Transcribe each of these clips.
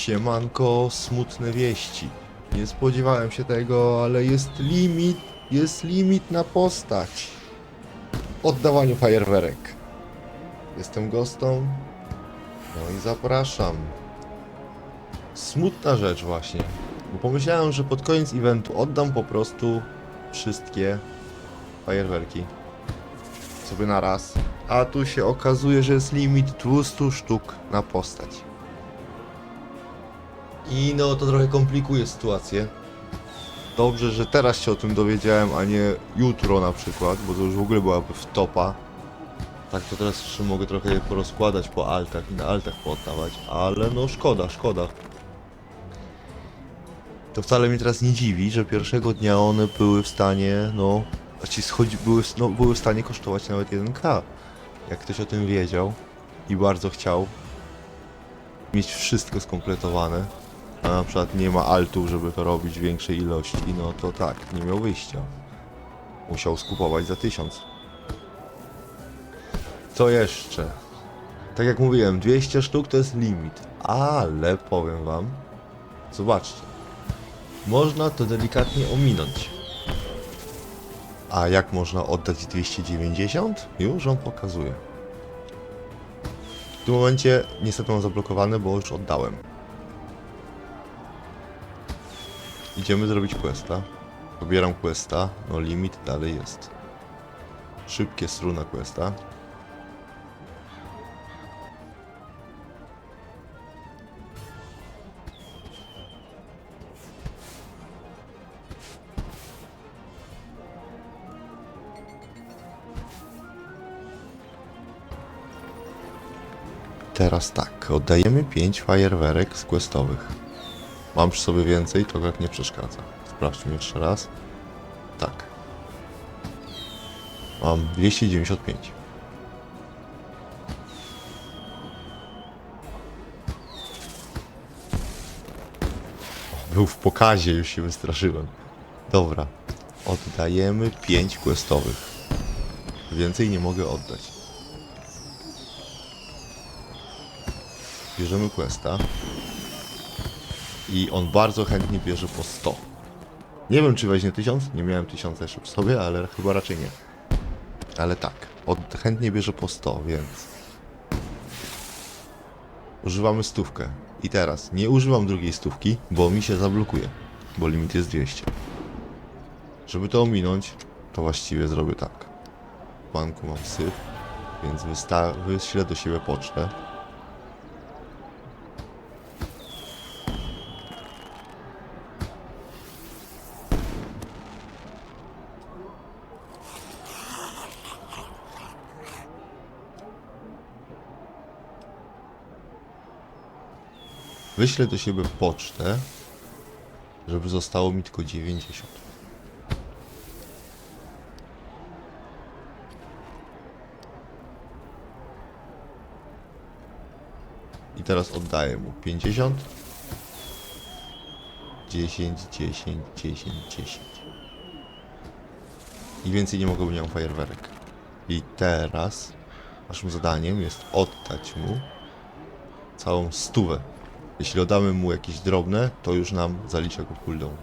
Siemanko, smutne wieści. Nie spodziewałem się tego, ale jest limit, jest limit na postać. Oddawaniu fajerwerek. Jestem gostą. No i zapraszam. Smutna rzecz właśnie. Bo pomyślałem, że pod koniec eventu oddam po prostu wszystkie fajerwerki. Sobie na raz. A tu się okazuje, że jest limit 200 sztuk na postać. I no to trochę komplikuje sytuację. Dobrze, że teraz się o tym dowiedziałem, a nie jutro na przykład, bo to już w ogóle byłaby w topa. Tak to teraz jeszcze mogę trochę je porozkładać po altach i na altach pooddawać, ale no szkoda, szkoda. To wcale mnie teraz nie dziwi, że pierwszego dnia one były w stanie, no, znaczy schodzi, były, no, były w stanie kosztować nawet 1k. Jak ktoś o tym wiedział i bardzo chciał mieć wszystko skompletowane, a na przykład nie ma altów, żeby to robić w większej ilości, no to tak, nie miał wyjścia. Musiał skupować za 1000. Co jeszcze? Tak jak mówiłem, 200 sztuk to jest limit, ale powiem wam, zobaczcie, można to delikatnie ominąć. A jak można oddać 290? Już on pokazuje. W tym momencie niestety mam zablokowane, bo już oddałem. Idziemy zrobić questa. Pobieram questa. No limit dalej jest. Szybkie struna questa. Teraz tak, oddajemy 5 fajerwerek z questowych. Mam przy sobie więcej, to jak nie przeszkadza. Sprawdźmy jeszcze raz. Tak. Mam 295. O, Był w pokazie, już się wystraszyłem. Dobra. Oddajemy 5 questowych. Więcej nie mogę oddać. Bierzemy questa. I on bardzo chętnie bierze po 100. Nie wiem, czy weźmie 1000. Nie miałem 1000 jeszcze przy sobie, ale chyba raczej nie. Ale tak, od, chętnie bierze po 100, więc. Używamy stówkę. I teraz nie używam drugiej stówki, bo mi się zablokuje. Bo limit jest 200. Żeby to ominąć, to właściwie zrobię tak. W banku mam syf, więc wyślę do siebie pocztę. Wyślę do siebie pocztę, żeby zostało mi tylko 90. I teraz oddaję mu 50, 10, 10, 10, 10. I więcej nie mogę, mam fajerwerek. I teraz naszym zadaniem jest oddać mu całą stówę. Jeśli oddamy mu jakieś drobne, to już nam zalicza go cooldown.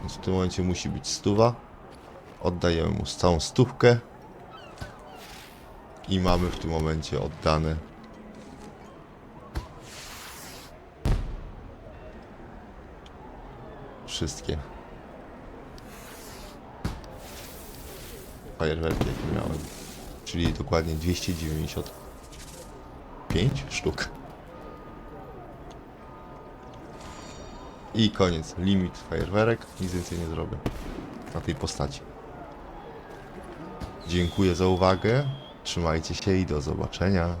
Więc w tym momencie musi być stuwa. Oddajemy mu całą stówkę. I mamy w tym momencie oddane wszystkie fajerwerki jakie miałem. Czyli dokładnie 295 sztuk. I koniec. Limit fajerwerek. Nic więcej nie zrobię na tej postaci. Dziękuję za uwagę. Trzymajcie się i do zobaczenia.